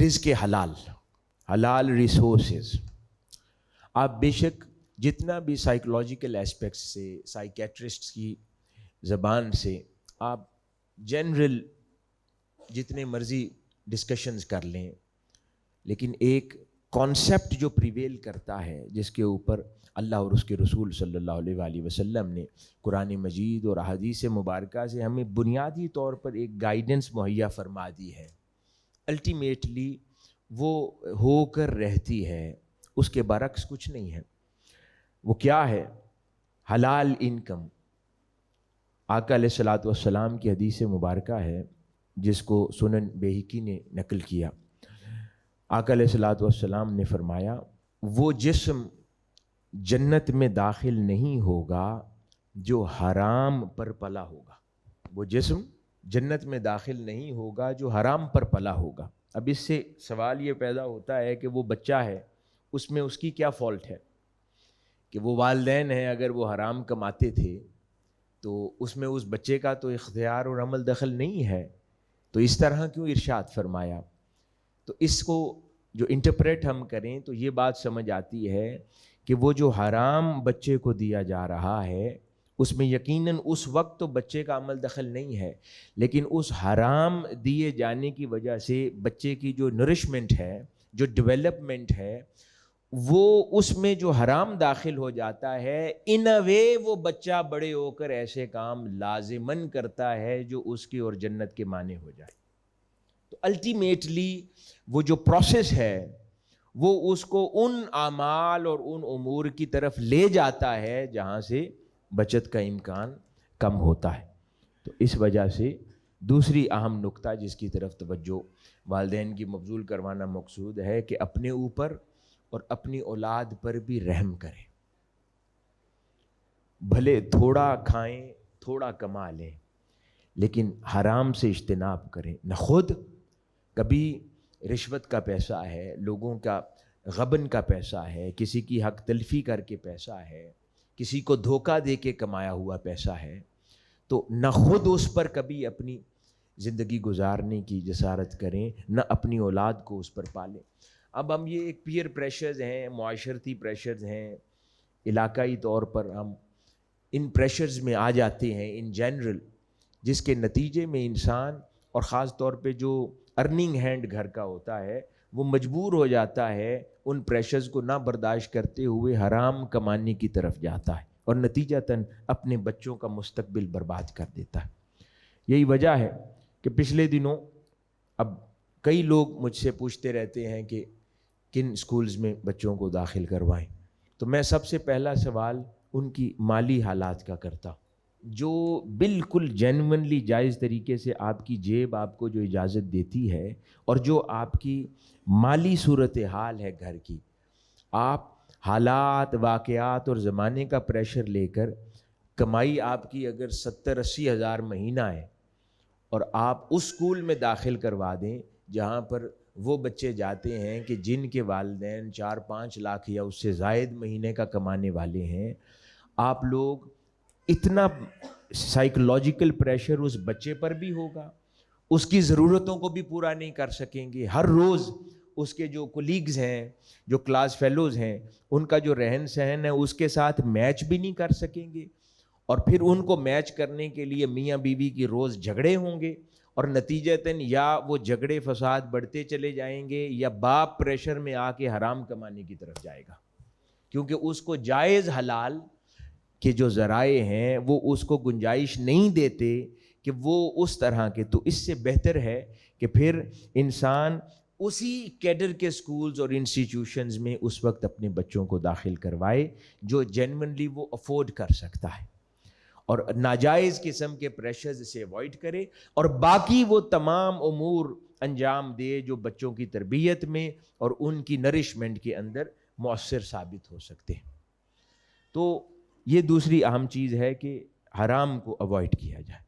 رزق حلال حلال ریسورسز آپ بے شک جتنا بھی سائیکلوجیکل اسپیکٹس سے سائیکیٹرسٹ کی زبان سے آپ جنرل جتنے مرضی ڈسکشنز کر لیں، لیکن ایک کانسیپٹ جو پریویل کرتا ہے، جس کے اوپر اللہ اور اس کے رسول صلی اللہ علیہ وآلہ وسلم نے قرآن مجید اور احادیث مبارکہ سے ہمیں بنیادی طور پر ایک گائیڈنس مہیا فرما دی ہے۔ الٹیمیٹلی وہ ہو کر رہتی ہے، اس کے برعکس کچھ نہیں ہے۔ وہ کیا ہے؟ حلال انکم آقا علیہ السلاۃ والسلام کی حدیث مبارکہ ہے، جس کو سنن بہکی نے نقل کیا۔ آقا علیہ السلاۃ والسلام نے فرمایا، وہ جسم جنت میں داخل نہیں ہوگا جو حرام پر پلا ہوگا۔ وہ جسم جنت میں داخل نہیں ہوگا جو حرام پر پلا ہوگا۔ اب اس سے سوال یہ پیدا ہوتا ہے کہ وہ بچہ ہے، اس میں اس کی کیا فالٹ ہے؟ کہ وہ والدین ہیں، اگر وہ حرام کماتے تھے تو اس میں اس بچے کا تو اختیار اور عمل دخل نہیں ہے۔ تو اس طرح کیوں ارشاد فرمایا؟ تو اس کو جو انٹرپریٹ ہم کریں تو یہ بات سمجھ آتی ہے کہ وہ جو حرام بچے کو دیا جا رہا ہے اس میں یقیناً اس وقت تو بچے کا عمل دخل نہیں ہے، لیکن اس حرام دیے جانے کی وجہ سے بچے کی جو نرشمنٹ ہے، جو ڈیولپمنٹ ہے، وہ اس میں جو حرام داخل ہو جاتا ہے ان اے وے وہ بچہ بڑے ہو کر ایسے کام لازمن کرتا ہے جو اس کی اور جنت کے معنی ہو جائے۔ تو الٹیمیٹلی وہ جو پروسیس ہے، وہ اس کو ان اعمال اور ان امور کی طرف لے جاتا ہے جہاں سے بچت کا امکان کم ہوتا ہے۔ تو اس وجہ سے دوسری اہم نقطہ جس کی طرف توجہ والدین کی مبزول کروانا مقصود ہے کہ اپنے اوپر اور اپنی اولاد پر بھی رحم کریں۔ بھلے تھوڑا کھائیں، تھوڑا کما لیں، لیکن حرام سے اجتناب کریں۔ نہ خود، کبھی رشوت کا پیسہ ہے، لوگوں کا غبن کا پیسہ ہے، کسی کی حق تلفی کر کے پیسہ ہے کسی کو دھوکہ دے کے کمایا ہوا پیسہ ہے، تو نہ خود اس پر کبھی اپنی زندگی گزارنے کی جسارت کریں، نہ اپنی اولاد کو اس پر پالیں۔ اب ہم یہ ایک پیئر پریشرز ہیں، معاشرتی پریشرز ہیں۔ علاقائی طور پر ہم ان پریشرز میں آ جاتے ہیں ان جنرل جس کے نتیجے میں انسان اور خاص طور پہ جو ارننگ ہینڈ گھر کا ہوتا ہے وہ مجبور ہو جاتا ہے ان پریشرز کو نہ برداشت کرتے ہوئے حرام کمانے کی طرف جاتا ہے اور نتیجہ تن اپنے بچوں کا مستقبل برباد کر دیتا ہے۔ یہی وجہ ہے کہ پچھلے دنوں اب کئی لوگ مجھ سے پوچھتے رہتے ہیں کہ کن اسکولز میں بچوں کو داخل کروائیں۔ تو میں سب سے پہلا سوال ان کی مالی حالات کا کرتا ہوں۔ جو بالکل جینونلی جائز طریقے سے آپ کی جیب آپ کو جو اجازت دیتی ہے اور جو آپ کی مالی صورت حال ہے گھر کی، آپ حالات، واقعات اور زمانے کا پریشر لے کر کمائی آپ کی اگر ستر اسی ہزار مہینہ ہے اور آپ اس اسکول میں داخل کروا دیں جہاں پر وہ بچے جاتے ہیں کہ جن کے والدین چار پانچ لاکھ یا اس سے زائد مہینے کا کمانے والے ہیں، آپ لوگ اتنا سائیکلوجیکل پریشر اس بچے پر بھی ہوگا، اس کی ضرورتوں کو بھی پورا نہیں کر سکیں گے۔ ہر روز اس کے جو کولیگز ہیں، جو کلاس فیلوز ہیں، ان کا جو رہن سہن ہے، اس کے ساتھ میچ بھی نہیں کر سکیں گے۔ اور پھر ان کو میچ کرنے کے لیے میاں بیوی کی روز جھگڑے ہوں گے۔ اور نتیجتاً یا وہ جھگڑے فساد بڑھتے چلے جائیں گے یا باپ پریشر میں آ کے حرام کمانے کی طرف جائے گا۔ کیونکہ اس کو جائز حلال کے جو ذرائع ہیں وہ اس کو گنجائش نہیں دیتے کہ وہ اس طرح کے۔ تو اس سے بہتر ہے کہ پھر انسان اسی کیڈر کے سکولز اور انسٹیٹیوشنز میں اس وقت اپنے بچوں کو داخل کروائے جو جینونلی وہ افورڈ کر سکتا ہے اور ناجائز قسم کے پریشرز سے اوائڈ کرے اور باقی وہ تمام امور انجام دے جو بچوں کی تربیت میں اور ان کی نرشمنٹ کے اندر مؤثر ثابت ہو سکتے ہیں۔ تو یہ دوسری اہم چیز ہے کہ حرام کو اوائڈ کیا جائے۔